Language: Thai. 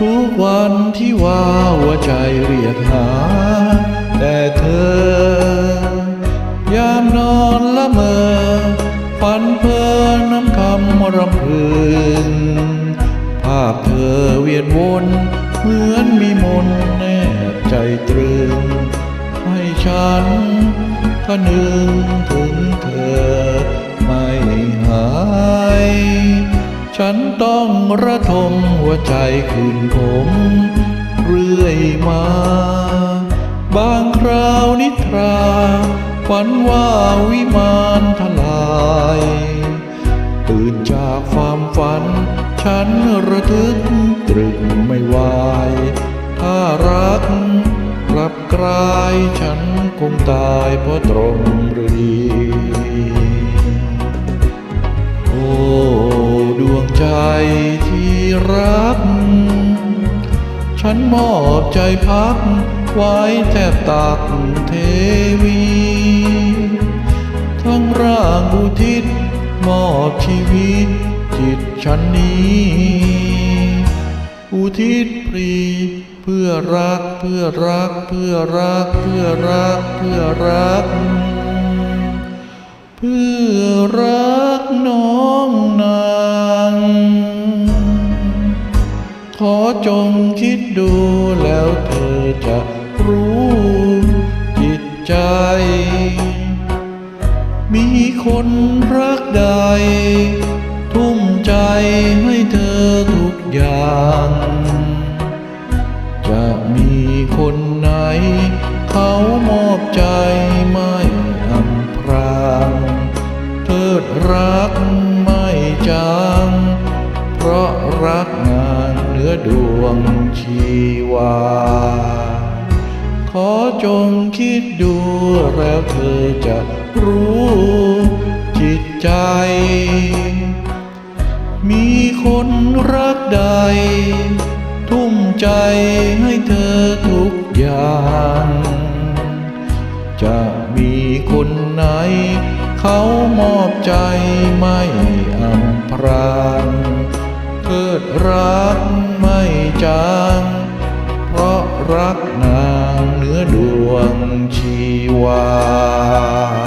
ทุกวันที่ว่าหัวใจเรียกหา แต่เธอยามนอนละเมอฝันเพลินน้ำคำรำพึงภาพเธอเวียนวน เหมือนมีมนแนบใจตรึ ฉันก็นึงถึงเธอไม่หาย ฉันต้องระทมหัวใจคืนผม เรื่อยมา บางคราวนิทราฝันว่าวิมานทลาย ตื่นจากความฝัน ฉันระทึกตรึกไม่ไหว ตายเพราะตรงหรือดี โอ้ดวงใจที่รัก ฉันมอบใจพักไว้แทบตักเทวี ทั้งร่างอุทิศมอบชีวิตจิตฉันนี้ อุทิศปรีเพื่อรักเพื่อรักเพื่อรักเพื่อรักเพื่อรัก เพื่อรักน้องนาง ขอจงคิดดูแล้วเธอจะรู้จิตใจ มีคนรักใด ทุ่มใจให้เธอทุกอ ย่างจะมีคนไหน เขามอบใจไม่อำพรางเทิดรักไม่จางเพราะรักงานเหนือดวงชีวา ขอจงคิดดูแล้วเธอจะรู้จิตใจ คนรักใด ทุ่มใจให้เธอทุกอย่าง จะมีคนไหน เขามอบใจไม่อำพรางเกิดรักไม่จางเพราะรักนางเนื้อดวงชีวา